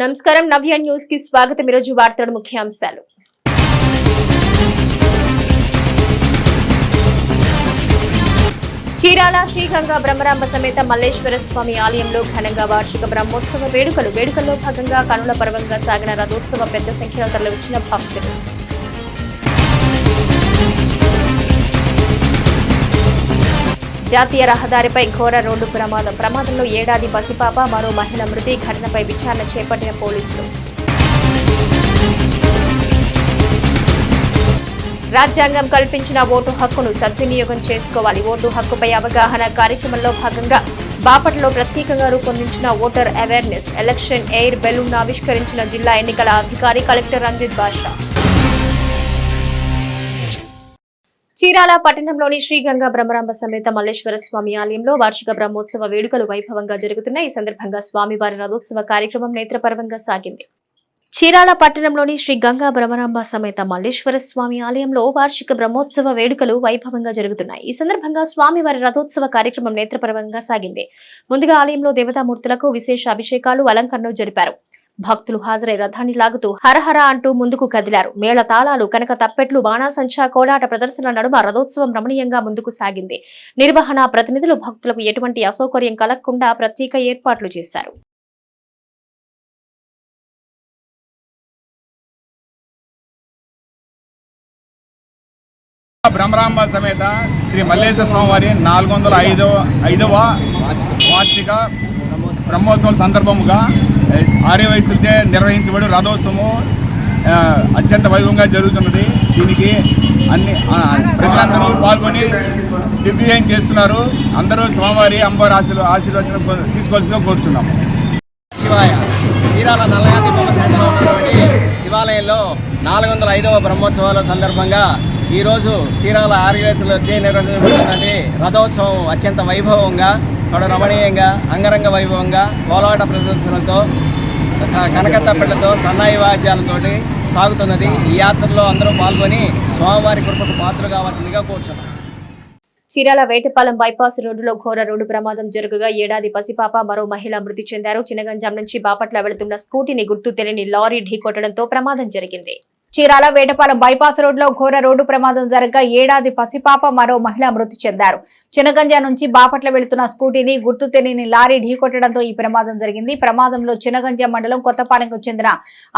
నమస్కారం. నవ్య న్యూస్కి స్వాగతం. ఈరోజు వార్తల ముఖ్యాంశాలు. చీరాల శ్రీగంగా బ్రహ్మరాంబ సమేత మల్లేశ్వర స్వామి ఆలయంలో ఘనంగా వార్షిక బ్రహ్మోత్సవ వేడుకలు. వేడుకల్లో భాగంగా కనుల పర్వంగా సాగిన రథోత్సవ పెద్ద సంఖ్యలో తరలివచ్చిన భక్తులు. జాతీయ రహదారిపై ఘోర రోడ్డు ప్రమాదం. ప్రమాదంలో ఏడాది పసిపాప మరో మహిళ మృతి ఘటనపై విచారణ చేపట్టిన పోలీసులు. రాజ్యాంగం కల్పించిన ఓటు హక్కును సద్వినియోగం చేసుకోవాలి. ఓటు హక్కుపై అవగాహన కార్యక్రమంలో భాగంగా బాపట్లో ప్రత్యేకంగా రూపొందించిన voter awareness election air balloon ఆవిష్కరించిన జిల్లా ఎన్నికల అధికారి కలెక్టర్ రంజిత్ బాషా. చీరాల పట్టణంలోని శ్రీగంగా బ్రహ్మరాంబ సమేత మల్లేశ్వర స్వామి ఆలయంలో వార్షిక బ్రహ్మోత్సవ వేడుకలు వైభవంగా జరుగుతున్నాయి. ఈ సందర్భంగా స్వామివారి రథోత్సవ కార్యక్రమం నేత్రపర్వంగా సాగింది. చీరాల పట్టణంలోని శ్రీ గంగా బ్రహ్మరాంబ సమేత మల్లేశ్వర స్వామి ఆలయంలో వార్షిక బ్రహ్మోత్సవ వేడుకలు వైభవంగా జరుగుతున్నాయి. ఈ సందర్భంగా స్వామివారి రథోత్సవ కార్యక్రమం నేత్రపర్వంగా సాగింది. ముందుగా ఆలయంలో దేవతామూర్తులకు విశేష అభిషేకాలు అలంకరణలు జరిపారు. భక్తులు హాజరై రథాన్ని లాగుతూ హరహర అంటూ ముందుకు కదిలారు. మేళ తాళాలు కనక తప్పెట్లు బాణాసంచా కోలాట ప్రదర్శన నడుమ రథోత్సవం రమణీయంగా ముందుకు సాగింది. నిర్వహణ ప్రతినిధులు భక్తులకు ఎటువంటి అసౌకర్యం కలగకుండా ప్రత్యేక ఏర్పాట్లు చేశారు. బ్రహ్మరాంబ సమేత శ్రీ మల్లేశ్వర స్వామివారి నాలుగు వందల ఐదవ ఐదవ వార్షిక బ్రహ్మోత్సవం సందర్భముగా ఆర్యవైశ్యులచే నిర్వహించబడి రథోత్సవం అత్యంత వైభవంగా జరుగుతున్నది. దీనికి అన్ని ప్రజలందరూ పాల్గొని దిగ్విజయం చేస్తున్నారు. అందరూ స్వామివారి అమ్మవారి ఆశీర్వ ఆశీర్వచనం తీసుకోవాల్సిందిగా కోరుచున్నాము. శివాయ చీరాల నల్లగంటి బొమ్మ ఉన్నటువంటి శివాలయంలో నాలుగు వందల ఐదవ బ్రహ్మోత్సవాల సందర్భంగా ఈరోజు చీరాల ఆర్యవేశంలో నిర్వహించినటువంటి రథోత్సవం అత్యంత వైభవంగా కడ రమణీయంగా అంగరంగ వైభవంగా కోలాట ప్రదర్శనలతో క- సన్నాయి వాద్యాలతోటి సాగుతున్నది. ఈ యాత్రలో అందరూ పాల్గొని స్వామివారి కృపకు పాత్ర కావాల్సిందిగా కోరుచున్నాం చీరాల వేటపాలెం బైపాస్ రోడ్డులో ఘోర రోడ్డు ప్రమాదం జరుగుగా ఏడాది పసిపాప మరో మహిళ మృతి చెందారు. చినగంజాం నుంచి బాపట్ల వెళుతున్న స్కూటీని గుర్తు తెలియని లారీ ఢీకొట్టడంతో ప్రమాదం జరిగింది. చీరాల వేటపాలెం బైపాస్ రోడ్లో ఘోర రోడ్డు ప్రమాదం జరగగా ఏడాది పసిపాప మరో మహిళ మృతి చెందారు. చినగంజా నుంచి బాపట్ల వెళుతున్న స్కూటీని గుర్తు తెలియని లారీ ఢీకొట్టడంతో ఈ ప్రమాదం జరిగింది. ప్రమాదంలో చినగంజా మండలం కొత్తపాలెంకు చెందిన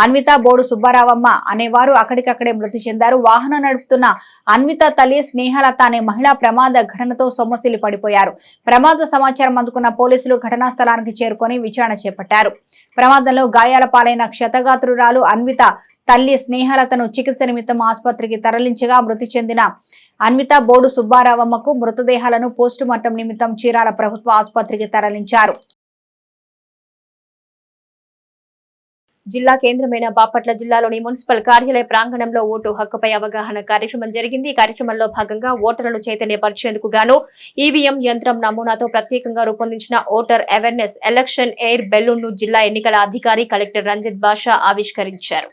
అన్విత బోడు సుబ్బారావమ్మ అనేవారు అక్కడికక్కడే మృతి చెందారు. వాహనం నడుపుతున్న అన్విత తల్లి స్నేహలత అనే మహిళ ప్రమాద ఘటనతో సొమ్మసిల్లి పడిపోయారు. ప్రమాద సమాచారం అందుకున్న పోలీసులు ఘటనా స్థలానికి చేరుకొని విచారణ చేపట్టారు. ప్రమాదంలో గాయాల పాలైన క్షతగాత్రురాలు అన్విత తల్లి స్నేహలతను చికిత్స నిమిత్తం ఆసుపత్రికి తరలించగా మృతి చెందిన అన్విత బోడు సుబ్బారావమ్మకు మృతదేహాలను పోస్టు మార్టం నిమిత్తం చీరాల ప్రభుత్వ ఆసుపత్రికి తరలించారు. జిల్లా కేంద్రమైన బాపట్ల జిల్లాలోని మున్సిపల్ కార్యాలయ ప్రాంగణంలో ఓటు హక్కుపై అవగాహన కార్యక్రమం జరిగింది. ఈ కార్యక్రమంలో భాగంగా ఓటర్లను చైతన్యపరిచేందుకు గాను ఈవీఎం యంత్రం నమూనాతో ప్రత్యేకంగా రూపొందించిన ఓటర్ అవేర్నెస్ ఎలక్షన్ ఎయిర్ బెలూన్ను జిల్లా ఎన్నికల అధికారి కలెక్టర్ రంజిత్ బాషా ఆవిష్కరించారు.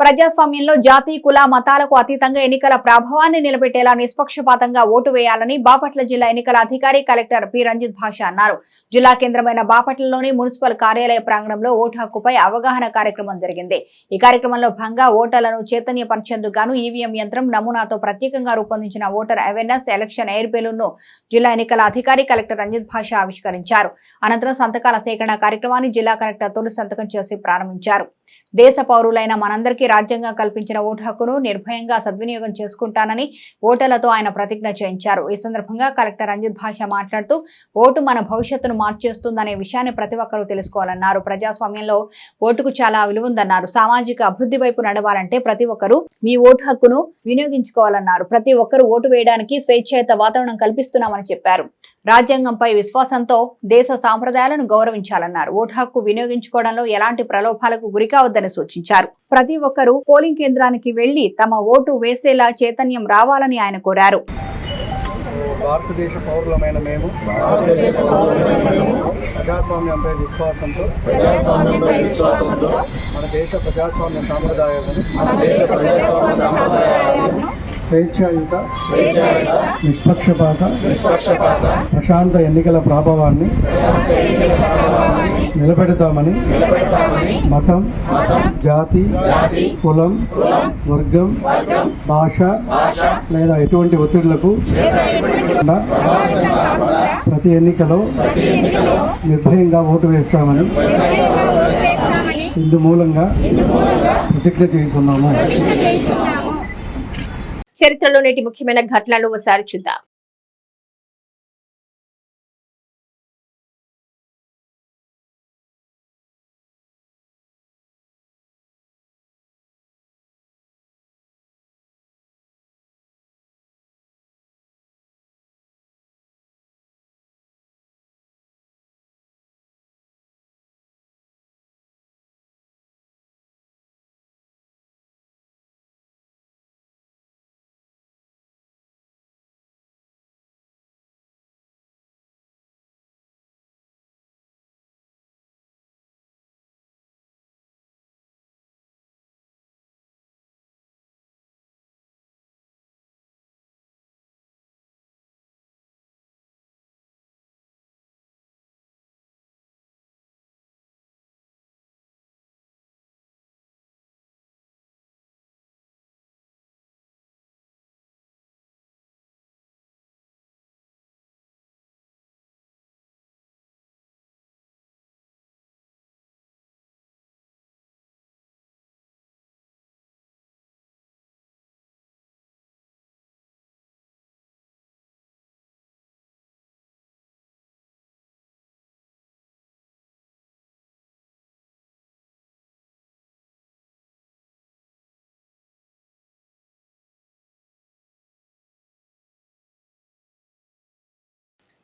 ప్రజాస్వామ్యంలో జాతి కుల మతాలకు అతీతంగా ఎన్నికల ప్రభావాన్ని నిలబెట్టేలా నిష్పక్షపాతంగా ఓటు వేయాలని బాపట్ల జిల్లా ఎన్నికల అధికారి కలెక్టర్ పి. రంజిత్ భాష అన్నారు. జిల్లా కేంద్రమైన బాపట్లలోని మున్సిపల్ కార్యాలయ ప్రాంగణంలో ఓటు హక్కుపై అవగాహన కార్యక్రమం జరిగింది. ఈ కార్యక్రమంలో భాగంగా ఓటర్లను చైతన్యపరిచేందుకు ఈవీఎం యంత్రం నమూనాతో ప్రత్యేకంగా రూపొందించిన ఓటర్ అవేర్నెస్ ఎలక్షన్ ఎయిర్ బెలూన్ను జిల్లా ఎన్నికల అధికారి కలెక్టర్ రంజిత్ భాష ఆవిష్కరించారు. అనంతరం సంతకాల సేకరణ కార్యక్రమాన్ని జిల్లా కలెక్టర్ తొలి సంతకం చేసి ప్రారంభించారు. దేశ పౌరులైన మనందరికీ రాజ్యాంగం కల్పించిన ఓటు హక్కును నిర్భయంగా సద్వినియోగం చేసుకుంటానని ఓటర్లతో ఆయన ప్రతిజ్ఞ చేయించారు. ఈ సందర్భంగా కలెక్టర్ రంజిత్ భాష మాట్లాడుతూ ఓటు మన భవిష్యత్తును మార్చేస్తుందనే విషయాన్ని ప్రతి ఒక్కరూ తెలుసుకోవాలన్నారు. ప్రజాస్వామ్యంలో ఓటుకు చాలా విలువ ఉందన్నారు సామాజిక అభివృద్ధి వైపు నడవాలంటే ప్రతి ఒక్కరూ మీ ఓటు హక్కును వినియోగించుకోవాలన్నారు. ప్రతి ఒక్కరూ ఓటు వేయడానికి స్వేచ్ఛాయుత వాతావరణం కల్పిస్తున్నామని చెప్పారు. రాజ్యాంగంపై విశ్వాసంతో దేశ సాంప్రదాయాలను గౌరవించాలన్నారు. ఓటు హక్కు వినియోగించుకోవడంలో ఎలాంటి ప్రలోభాలకు గురికావద్దని సూచించారు. ప్రతి ఒక్కరూ పోలింగ్ కేంద్రానికి వెళ్ళి తమ ఓటు వేసేలా చైతన్యం రావాలని ఆయన కోరారు. భారతదేశ పౌరులమైన మేము ప్రజాస్వామ్యంపై విశ్వాసంతో మన దేశ ప్రజాస్వామ్య సాంప్రదాయాలను స్వేచ్ఛాయుత నిష్పక్షపాత ప్రశాంత ఎన్నికల ప్రభావాన్ని నిలబెడతామని మతం జాతి కులం వర్గం భాష లేదా ఎటువంటి ఒత్తిడులకు ప్రతి ఎన్నికలో నిర్భయంగా ఓటు వేస్తామని ఇందు మూలంగా ప్రతిజ్ఞ చేస్తున్నాము. చరిత్రలో నేటి ముఖ్యమైన ఘటనలు ఒకసారి చూద్దాం.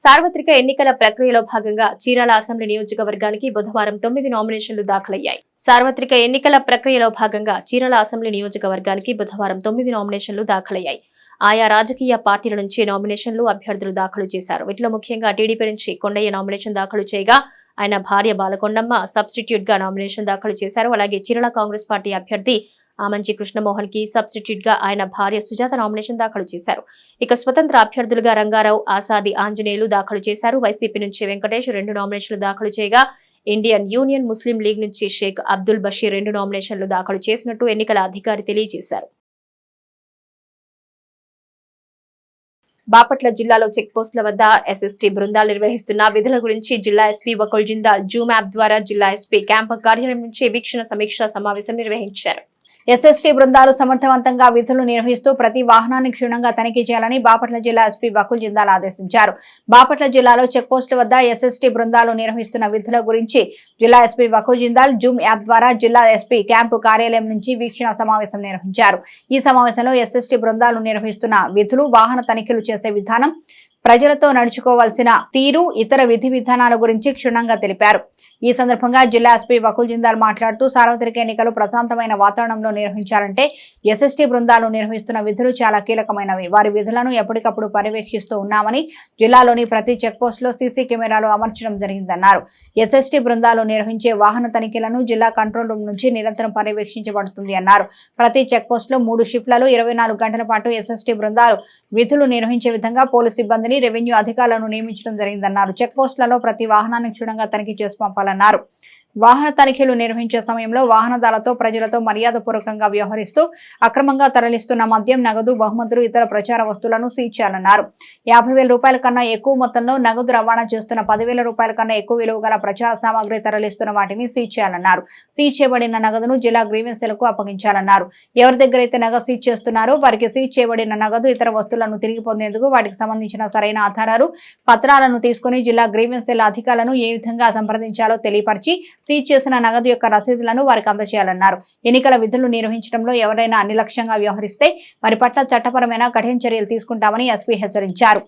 సార్వత్రిక ఎన్నికల ప్రక్రియలో భాగంగా చీరాల అసెంబ్లీ నియోజకవర్గానికి బుధవారం తొమ్మిది నామినేషన్లు దాఖలయ్యాయి. సార్వత్రిక ఎన్నికల ప్రక్రియలో భాగంగా చీరాల అసెంబ్లీ నియోజకవర్గానికి బుధవారం తొమ్మిది నామినేషన్లు దాఖలయ్యాయి. ఆయా రాజకీయ పార్టీల నుంచి నామినేషన్లు అభ్యర్థులు దాఖలు చేశారు. వీటిలో ముఖ్యంగా టీడీపీ నుంచి కొండయ్య నామినేషన్ దాఖలు చేయగా ఆయన భార్య బాలకొండమ్మ సబ్స్టిట్యూట్గా నామినేషన్ దాఖలు చేశారు. అలాగే చీరాల కాంగ్రెస్ పార్టీ అభ్యర్థి ఆమంచి కృష్ణమోహన్కి సబ్స్టిట్యూట్గా ఆయన భార్య సుజాత నామినేషన్ దాఖలు చేశారు. ఇక స్వతంత్ర అభ్యర్థులుగా రంగారావు ఆసాది ఆంజనేయులు దాఖలు చేశారు. వైసీపీ నుంచి వెంకటేష్ రెండు నామినేషన్లు దాఖలు చేయగా ఇండియన్ యూనియన్ ముస్లిం లీగ్ నుంచి షేక్ అబ్దుల్ బషీర్ రెండు నామినేషన్లు దాఖలు చేసినట్టు ఎన్నికల అధికారి తెలియజేశారు. బాపట్ల జిల్లాలో చెక్ పోస్టుల వద్ద ఎస్ఎస్టీ బృందాలు నిర్వహిస్తున్న విధుల గురించి జిల్లా SP Vakul Jindal Zoom app ద్వారా జిల్లా ఎస్పీ క్యాంప్ కార్యాలయం నుంచి వీక్షణ సమీక్ష సమావేశం నిర్వహించారు. ఎస్ఎస్టీ బృందాలు సమర్థవంతంగా విధులు నిర్వహిస్తూ ప్రతి వాహనాన్ని క్షుణ్ణంగా తనిఖీ చేయాలని బాపట్ల జిల్లా ఎస్పీ బకుల్ జిందాల్ ఆదేశించారు. బాపట్ల జిల్లాలో చెక్పోస్టుల వద్ద ఎస్ఎస్టీ బృందాలు నిర్వహిస్తున్న విధుల గురించి జిల్లా SP Bakul Jindal Zoom app ద్వారా జిల్లా ఎస్పీ క్యాంపు కార్యాలయం నుంచి వీక్షణ సమావేశం నిర్వహించారు. ఈ సమావేశంలో ఎస్ఎస్టీ బృందాలు నిర్వహిస్తున్న విధులు వాహన తనిఖీలు చేసే విధానం ప్రజలతో నడుచుకోవాల్సిన తీరు ఇతర విధి విధానాల గురించి క్షుణ్ణంగా తెలిపారు. ఈ సందర్భంగా జిల్లా ఎస్పీ వకుల్ జిందాల్ మాట్లాడుతూ సార్వత్రిక ఎన్నికలు ప్రశాంతమైన వాతావరణంలో నిర్వహించాలంటే ఎస్ఎస్టీ బృందాలు నిర్వహిస్తున్న విధులు చాలా కీలకమైనవి. వారి విధులను ఎప్పటికప్పుడు పర్యవేక్షిస్తూ ఉన్నామని జిల్లాలోని ప్రతి చెక్ పోస్ట్లో సీసీ కెమెరాలు అమర్చడం జరిగిందన్నారు. ఎస్ఎస్టీ బృందాలు నిర్వహించే వాహన తనిఖీలను జిల్లా కంట్రోల్ రూమ్ నుంచి నిరంతరం పర్యవేక్షించబడుతుంది అన్నారు. ప్రతి చెక్ పోస్ట్లో మూడు షిఫ్ట్లలో ఇరవై గంటల పాటు ఎస్ఎస్టీ బృందాలు విధులు నిర్వహించే విధంగా పోలీసు సిబ్బందిని రెవెన్యూ అధికారులను నియమించడం జరిగిందన్నారు. చెక్పోస్టులలో ప్రతి వాహనాన్ని క్షుణ్ణంగా తనిఖీ చేసి పంపాలన్నారు వాహన తనిఖీలు నిర్వహించే సమయంలో వాహనదారులతో ప్రజలతో మర్యాదపూర్వకంగా వ్యవహరిస్తూ అక్రమంగా తరలిస్తున్న మద్యం నగదు బహుమతులు ఇతర ప్రచార వస్తువులను సీజ్ చేయాలన్నారు. యాభై వేల రూపాయల కన్నా ఎక్కువ మొత్తంలో నగదు రవాణా చేస్తున్న పదివేల రూపాయల కన్నా ఎక్కువ విలువ గల ప్రచార సామాగ్రి తరలిస్తున్న వాటిని సీజ్ చేయాలన్నారు. సీజ్ చేయబడిన నగదును జిల్లా గ్రీవెన్సీలకు అప్పగించాలన్నారు. ఎవరి దగ్గర అయితే నగదు సీజ్ చేస్తున్నారో వారికి సీజ్ చేయబడిన నగదు ఇతర వస్తువులను తిరిగి పొందేందుకు వాటికి సంబంధించిన సరైన ఆధారాలు పత్రాలను తీసుకుని జిల్లా గ్రీవెన్సీల అధికారులను ఏ విధంగా సంప్రదించాలో తెలియపరిచి సీజ్ చేసిన నగదు యొక్క రసీదులను వారికి అందజేయాలన్నారు. ఎన్నికల విధులు నిర్వహించడంలో ఎవరైనా నిర్లక్ష్యంగా వ్యవహరిస్తే వారి పట్ల చట్టపరమైన కఠిన చర్యలు తీసుకుంటామని ఎస్పీ హెచ్చరించారు.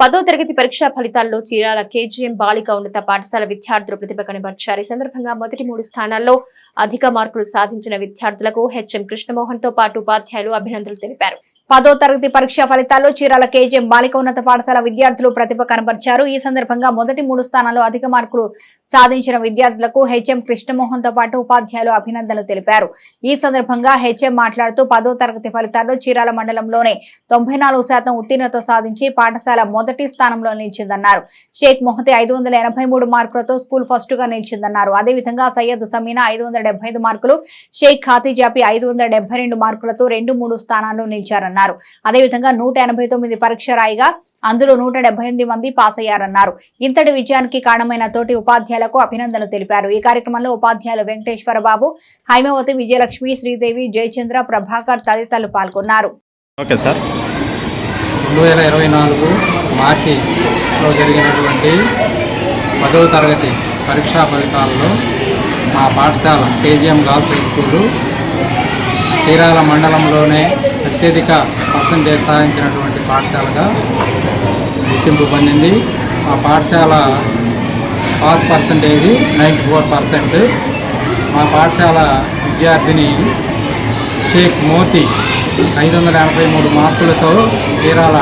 పదో తరగతి పరీక్షా ఫలితాల్లో చీరాల కేజీఎం బాలిక ఉన్నత పాఠశాల విద్యార్థులు ప్రతిభ కనబర్చారు ఈ సందర్భంగా మొదటి మూడు స్థానాల్లో అధిక మార్కులు సాధించిన విద్యార్థులకు హెచ్ఎం కృష్ణమోహన్తో పాటు ఉపాధ్యాయులు అభినందనలు తెలిపారు. పదో తరగతి పరీక్ష ఫలితాల్లో చీరాల కేజీఎం బాలిక ఉన్నత పాఠశాల విద్యార్థులు ప్రతిభ కనబరిచారు. ఈ సందర్భంగా మొదటి మూడు స్థానాల్లో అధిక మార్కులు సాధించిన విద్యార్థులకు హెచ్ఎం కృష్ణమోహన్తో పాటు ఉపాధ్యాయులు అభినందనలు తెలిపారు. ఈ సందర్భంగా హెచ్ఎం మాట్లాడుతూ పదో తరగతి ఫలితాల్లో చీరాల మండలంలోనే తొంభై నాలుగు శాతం ఉత్తీర్ణత సాధించి పాఠశాల మొదటి స్థానంలో నిలిచిందన్నారు. షేక్ మొహతి ఐదు వందల ఎనభై మూడు మార్కులతో స్కూల్ ఫస్ట్గా నిలిచిందన్నారు. అదేవిధంగా సయ్యద్ సమీనా ఐదు వందల ఐదు మార్కులు షేక్ ఖాతీజాపి ఐదు వందల డెబ్బై రెండు మార్కులతో రెండు మూడు స్థానాల్లో నిలిచారన్నారు. అదేవిధంగా నూట ఎనభై తొమ్మిది పరీక్ష రాయిగా అందులో నూట డెబ్బై ఎనిమిది మంది పాస్ అయ్యారన్నారు. ఇంతటి విజయానికి కారణమైన తోటి ఉపాధ్యాయులకు అభినందనలు తెలిపారు. ఈ కార్యక్రమంలో ఉపాధ్యాయులు వెంకటేశ్వర బాబు హైమవతి విజయలక్ష్మి శ్రీదేవి జయచంద్ర ప్రభాకర్ తదితరులు పాల్గొన్నారు. Okay sir. రెండు వేల ఇరవై నాలుగు మార్చిలో జరిగినటువంటి పదవ తరగతి పరీక్షా ఫలితాల్లో మా పాఠశాల KGM girls high school Chirala మండలంలోనే అత్యధిక పర్సంటేజ్ సాధించినటువంటి పాఠశాలగా గుర్తింపు పొందింది. ఆ పాఠశాల pass percentage ninety four percent మా పాఠశాల విద్యార్థిని షేక్ మోతి ఐదు వందల ఎనభై మూడు మార్కులతో చీరాల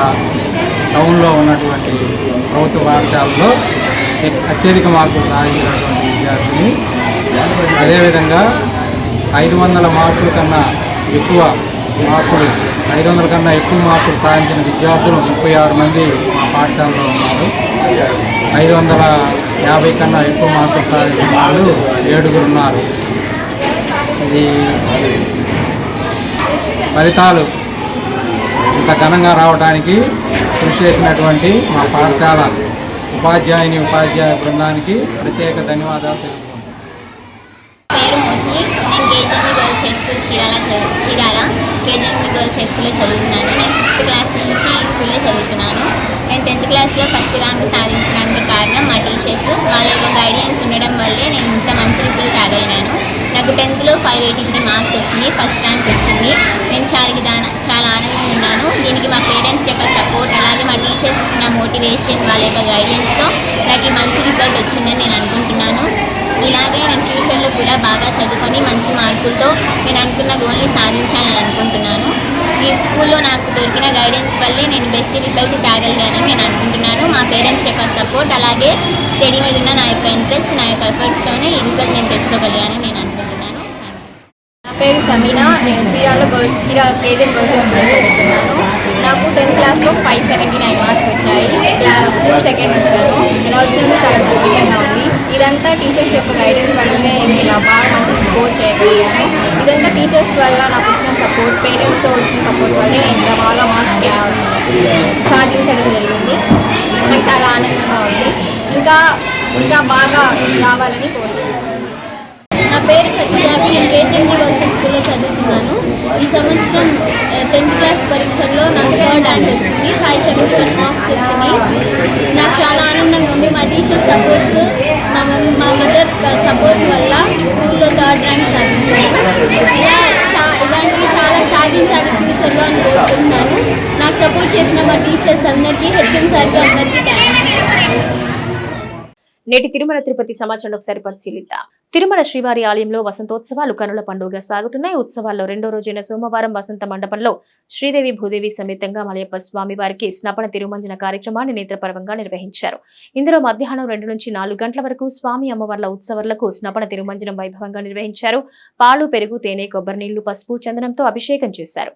టౌన్లో ఉన్నటువంటి ప్రభుత్వ పాఠశాలలో అత్యధిక మార్కులు సాధించినటువంటి విద్యార్థిని. అదేవిధంగా ఐదు వందల మార్కుల కన్నా ఎక్కువ మార్కులు ఐదు వందల కన్నా ఎక్కువ మార్కులు సాధించిన విద్యార్థులు ముప్పై ఆరు మంది మా పాఠశాలలో ఉన్నారు. ఐదు వందల యాభై కన్నా ఎక్కువ మార్కులు సాధించిన వాళ్ళు ఏడుగురు ఉన్నారు. ఇది ఫలితాలు. ఇంత ఘనంగా రావడానికి కృషి చేసినటువంటి మా పాఠశాల ఉపాధ్యాయుని ఉపాధ్యాయ బృందానికి ప్రత్యేక ధన్యవాదాలు తెలుపుకుంటున్నాను చీరాల గర్ల్స్ హై స్కూల్లో చదువుతున్నాను? నేను సిక్స్త్ క్లాస్ నుంచి ఈ స్కూల్లో చదువుతున్నాను. నేను టెన్త్ క్లాస్లో ఫస్ట్ ర్యాంక్ సాధించడానికి కారణం మా టీచర్స్. వాళ్ళ యొక్క గైడెన్స్ ఉండడం వల్లే నేను ఇంత మంచి రిజల్ట్ రాగలిగాను నాకు టెన్త్లో ఫైవ్ ఎయిటీ త్రీ మార్క్స్ వచ్చింది ఫస్ట్ ర్యాంక్ వచ్చింది. నేను చాలా దాన చాలా ఆనందంగా ఉన్నాను. దీనికి మా పేరెంట్స్ యొక్క సపోర్ట్ అలాగే మా టీచర్స్ ఇచ్చిన మోటివేషన్ వాళ్ళ యొక్క గైడెన్స్తో నాకు మంచి రిజల్ట్ వచ్చిందని నేను అనుకుంటున్నాను. ఇలాగే నేను ఫ్యూచర్లో కూడా బాగా చదువుకొని మంచి మార్కులతో నేను అనుకున్న గోల్ని సాధించాలని అనుకుంటున్నాను. ఈ స్కూల్లో నాకు దొరికిన గైడెన్స్ వల్లే నేను బెస్ట్ రిజల్ట్ తేగలిగానని నేను అనుకుంటున్నాను. మా పేరెంట్స్ యొక్క సపోర్ట్ అలాగే స్టడీ మీద ఉన్న నా యొక్క ఇంట్రెస్ట్ నా యొక్క ఎఫర్ట్స్తోనే ఈ రిజల్ట్ నేను తెచ్చుకోగలిగానని నేను అనుకుంటున్నాను. నా పేరు సమీనా. నేను చీరాలో గర్ల్స్ చీరాల కేజీఎం గర్ల్స్ స్కూల్లో చదువుతున్నాను. నాకు టెన్త్ క్లాస్లో ఫైవ్ సెవెంటీ నైన్ మార్క్స్ వచ్చాయి. క్లా- స్కూల్ సెకండ్ వచ్చాను. ఇలా వచ్చినందుకు చాలా సంతోషంగా ఉంది. ఇదంతా టీచర్స్ యొక్క గైడెన్స్ వల్లనే ఇలా బాగా మంచి స్కోర్ చేయగలిగాను. ఇదంతా టీచర్స్ వల్ల నాకు వచ్చిన సపోర్ట్ పేరెంట్స్తో వచ్చిన సపోర్ట్ వల్లే నేను ఇంత బాగా మార్క్స్ సాధించడం జరిగింది. నాకు చాలా ఆనందంగా ఉంది. ఇంకా ఇంకా బాగా రావాలని కోరుకుంటున్నాను. నా పేరు ఖచ్చితంగా నేను కేజీఎంజీ గర్ల్స్ స్కూల్లో చదువుతున్నాను. ఈ సంవత్సరం టెన్త్ క్లాస్ పరీక్షల్లో నాకు థర్డ్ ర్యాంక్ వచ్చింది. ఫైవ్ సెవెంటీ వన్ మార్క్స్ వచ్చింది నాకు చాలా ఆనందంగా ఉంది. మా టీచర్ సపోర్ట్స్ మా మదర్ సపోర్ట్ వల్ల స్కూల్లో థర్డ్ ర్యాంక్ సాధించాను ఇలా ఇలాంటివి చాలా సాధించాలి ఫ్యూచర్లో అని కోరుకుంటున్నాను. నాకు సపోర్ట్ చేసిన మా టీచర్స్ అందరికీ హెచ్ఎం సార్కి అందరికీ థ్యాంక్స్ నేటి తిరుమల తిరుపతి సమాచారం ఒకసారి పరిశీలిద్దాం. తిరుమల శ్రీవారి ఆలయంలో వసంతోత్సవాలు కనుల పండుగగా సాగుతున్నాయి. ఉత్సవాల్లో రెండో రోజైన సోమవారం వసంత మండపంలో శ్రీదేవి భూదేవి సమేతంగా మలయప్ప స్వామి వారికి స్నపన తిరుమంజన కార్యక్రమాన్ని నేత్రపర్వంగా నిర్వహించారు. ఇందులో మధ్యాహ్నం రెండు నుంచి నాలుగు గంటల వరకు స్వామి అమ్మవార్ల ఉత్సవాలకు స్నపన తిరుమంజనం వైభవంగా నిర్వహించారు. పాలు పెరుగు తేనె కొబ్బరి నీళ్ళు పసుపు చందనంతో అభిషేకం చేశారు.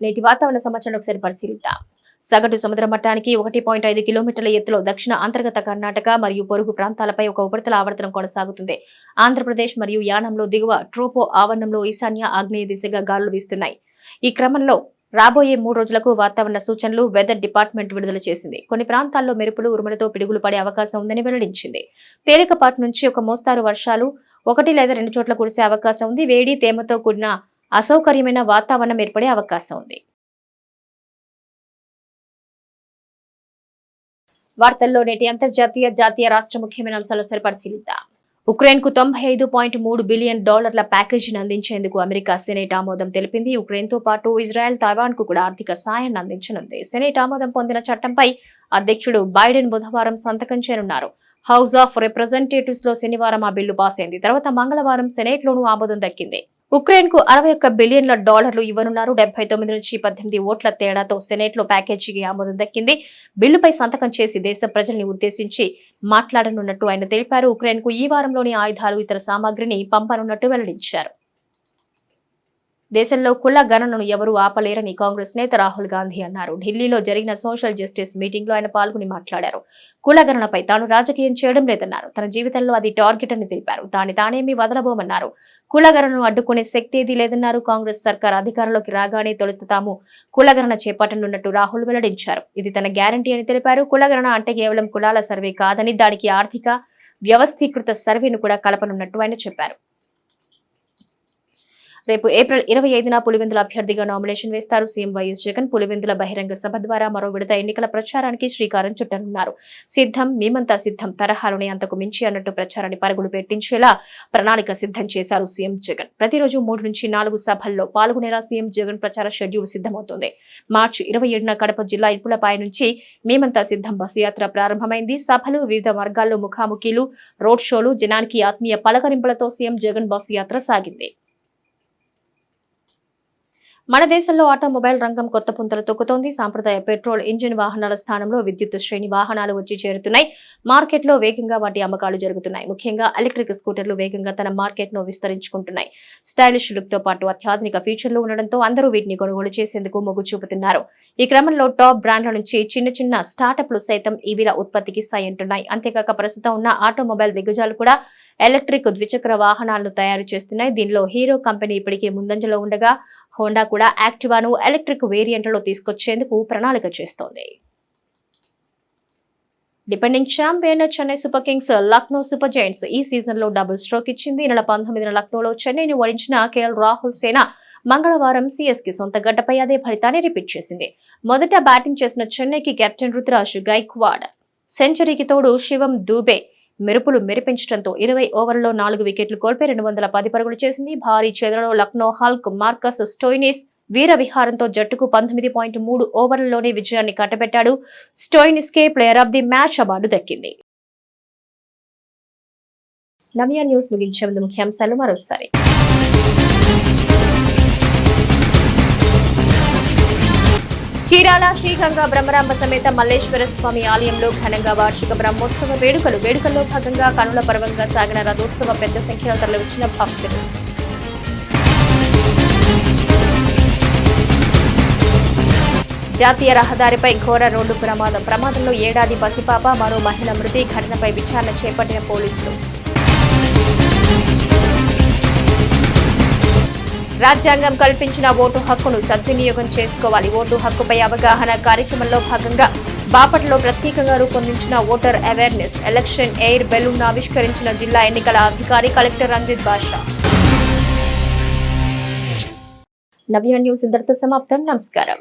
నేటి వాతావరణ సమాచారం ఒకసారి పరిశీలిద్దాం. సగటు సముద్ర మట్టానికి ఒకటి పాయింట్ ఐదు కిలోమీటర్ల ఎత్తులో దక్షిణ అంతర్గత కర్ణాటక మరియు పొరుగు ప్రాంతాలపై ఒక ఉపరితల ఆవర్తనం కొనసాగుతుంది. ఆంధ్రప్రదేశ్ మరియు యానంలో దిగువ ట్రోపో ఆవరణంలో ఈశాన్య ఆగ్నేయ దిశగా గాలులు వీస్తున్నాయి. ఈ క్రమంలో రాబోయే మూడు రోజులకు వాతావరణ సూచనలు వెదర్ డిపార్ట్మెంట్ విడుదల చేసింది. కొన్ని ప్రాంతాల్లో మెరుపులు ఉరుములతో పిడుగులు పడే అవకాశం ఉందని వెల్లడించింది. తేలికపాటి నుంచి ఒక మోస్తారు వర్షాలు ఒకటి లేదా రెండు చోట్ల కురిసే అవకాశం ఉంది. వేడి తేమతో కూడిన అసౌకర్యమైన వాతావరణం ఏర్పడే అవకాశం ఉంది. వార్తల్లో నేటి అంతర్జాతీయ జాతీయ రాష్ట్ర ముఖ్యమైన అంశాలు ఒకసారి పరిశీలిద్దాం ఉక్రెయిన్కు తొంభై ఐదు పాయింట్ మూడు బిలియన్ డాలర్ల ప్యాకేజీని అందించేందుకు అమెరికా సెనేట్ ఆమోదం తెలిపింది. ఉక్రెయిన్తో పాటు ఇజ్రాయెల్ తైవాన్కు కూడా ఆర్థిక సాయాన్ని అందించనుంది. సెనేట్ ఆమోదం పొందిన చట్టంపై అధ్యక్షుడు బైడెన్ బుధవారం సంతకం చేరున్నారు హౌస్ ఆఫ్ రిప్రజెంటేటివ్స్లో శనివారం ఆ బిల్లు పాస్ అయింది తర్వాత మంగళవారం సెనేట్ లోనూ ఆమోదం దక్కింది. ఉక్రెయిన్కు అరవై ఒక్క బిలియన్ల డాలర్లు ఇవ్వనున్నారు. డెబ్బై తొమ్మిది నుంచి పద్దెనిమిది ఓట్ల తేడాతో సెనేట్లో ప్యాకేజీకి ఆమోదం దక్కింది. బిల్లుపై సంతకం చేసి దేశ ప్రజల్ని ఉద్దేశించి మాట్లాడనున్నట్టు ఆయన తెలిపారు. ఉక్రెయిన్కు ఈ వారంలోని ఆయుధాలు ఇతర సామాగ్రిని పంపనున్నట్టు వెల్లడించారు. దేశంలో కుల గణనను ఎవరూ ఆపలేరని కాంగ్రెస్ నేత రాహుల్ గాంధీ అన్నారు. ఢిల్లీలో జరిగిన సోషల్ జస్టిస్ మీటింగ్లో ఆయన పాల్గొని మాట్లాడారు. కుల గణనపై తాను రాజకీయం చేయడం లేదన్నారు. తన జీవితంలో అది టార్గెట్ అని తెలిపారు. దాన్ని తానేమీ వదలబోమన్నారు. కులగణను అడ్డుకునే శక్తి ఏది లేదన్నారు కాంగ్రెస్ సర్కార్ అధికారంలోకి రాగానే తొలుత తాము కులగణన చేపట్టనున్నట్టు రాహుల్ వెల్లడించారు. ఇది తన గ్యారంటీ అని తెలిపారు. కులగణన అంటే కేవలం కులాల సర్వే కాదని దానికి ఆర్థిక వ్యవస్థీకృత సర్వేను కూడా కలపనున్నట్టు ఆయన చెప్పారు. రేపు ఏప్రిల్ ఇరవై ఐదున పులివెందుల అభ్యర్థిగా నామినేషన్ వేస్తారు. సీఎం వైఎస్ జగన్ పులివెందుల బహిరంగ సభ ద్వారా మరో విడత ఎన్నికల ప్రచారానికి శ్రీకారం చుట్టనున్నారు. సిద్ధం మేమంతా సిద్ధం తరహాలోనే అంతకు మించి అన్నట్టు ప్రచారాన్ని పరుగులు పెట్టించేలా ప్రణాళిక సిద్ధం చేశారు సీఎం జగన్. ప్రతిరోజు మూడు నుంచి నాలుగు సభల్లో పాల్గొనేలా సీఎం జగన్ ప్రచార షెడ్యూల్ సిద్ధమవుతుంది. మార్చి ఇరవై ఏడున కడప జిల్లా ఇప్పులపాయ నుంచి మేమంతా సిద్ధం బస్సు యాత్ర ప్రారంభమైంది. సభలు వివిధ వర్గాల్లో ముఖాముఖీలు రోడ్ షోలు జనానికి ఆత్మీయ పలకరింపులతో సీఎం జగన్ బస్సు యాత్ర సాగింది. మన దేశంలో ఆటోమొబైల్ రంగం కొత్త పుంతలు తొక్కుతోంది. సాంప్రదాయ పెట్రోల్ ఇంజిన్ వాహనాల స్థానంలో విద్యుత్ శ్రేణి వాహనాలు వచ్చి చేరుతున్నాయి. మార్కెట్లో వేగంగా వాటి అమ్మకాలు జరుగుతున్నాయి. ముఖ్యంగా ఎలక్ట్రిక్ స్కూటర్లు వేగంగా తన మార్కెట్ను విస్తరించుకుంటున్నాయి. స్టైలిష్ లుక్తో పాటు అత్యాధునిక ఫీచర్లు ఉండడంతో అందరూ వీటిని కొనుగోలు చేసేందుకు మొగ్గు చూపుతున్నారు. ఈ క్రమంలో టాప్ బ్రాండ్ల నుంచి చిన్న చిన్న స్టార్టప్లు సైతం ఈవీల ఉత్పత్తికి సాయంటున్నాయి. అంతేకాక ప్రస్తుతం ఉన్న ఆటోమొబైల్ దిగ్గజాలు కూడా ఎలక్ట్రిక్ ద్విచక్ర వాహనాలను తయారు చేస్తున్నాయి. దీనిలో హీరో కంపెనీ ఇప్పటికే ముందంజలో ఉండగా హోండా కూడా యాక్టివాను ఎలక్ట్రిక్ వేరియంట్లలో తీసుకొచ్చేందుకు ప్రణాళిక చేస్తోంది. Depending champion Chennai Super Kings Lucknow Super Giants ఈ సీజన్లో డబుల్ స్ట్రోక్ ఇచ్చింది. నెల పంతొమ్మిదిన లక్నోలో చెన్నైని ఓడించిన కేఎల్ రాహుల్ సేన మంగళవారం సిఎస్కి సొంత గడ్డపై అదే ఫలితాన్ని రిపీట్ చేసింది. మొదట బ్యాటింగ్ చేసిన చెన్నైకి కెప్టెన్ రుతురాజ్ గైక్వాడ్ సెంచరీకి తోడు శివం దూబే మెరుపులు మెరిపించడంతో ఇరవై ఓవర్లలో నాలుగు వికెట్లు కోల్పోయి రెండు వందల పది పరుగులు చేసింది. భారీ చేదలో లక్నో హల్క్ మార్కస్ స్టోయినిస్ వీర విహారంతో జట్టుకు పంతొమ్మిది పాయింట్ మూడు ఓవర్లలోనే విజయాన్ని కట్టబెట్టాడు. స్టోయినిస్కే player of the match award దక్కింది. నవ్య న్యూస్ ముగించే ముందు ముఖ్యాంశాలు మరోసారి. చీరాల శ్రీగంగా బ్రహ్మరాంబ సమేత మల్లేశ్వర స్వామి ఆలయంలో ఘనంగా వార్షిక బ్రహ్మోత్సవ వేడుకలు. వేడుకల్లో భాగంగా కనుల పర్వంగా సాగిన రథోత్సవ పెద్ద సంఖ్యలో తరలివచ్చిన భక్తులు. జాతీయ రహదారిపై ఘోర రోడ్డు ప్రమాదం. ప్రమాదంలో ఏడాది పసిపాప మరో మహిళ మృతి ఘటనపై విచారణ చేపట్టిన పోలీసులు. రాజ్యాంగం కల్పించిన ఓటు హక్కును సద్వినియోగం చేసుకోవాలి. ఓటు హక్కుపై అవగాహన కార్యక్రమంలో భాగంగా బాపట్లో ప్రత్యేకంగా రూపొందించిన voter awareness election air balloon ఆవిష్కరించిన జిల్లా ఎన్నికల అధికారి కలెక్టర్ రంజిత్ బాషా. నవ్య న్యూస్ ఇంతటితో సమాప్తం. నమస్కారం.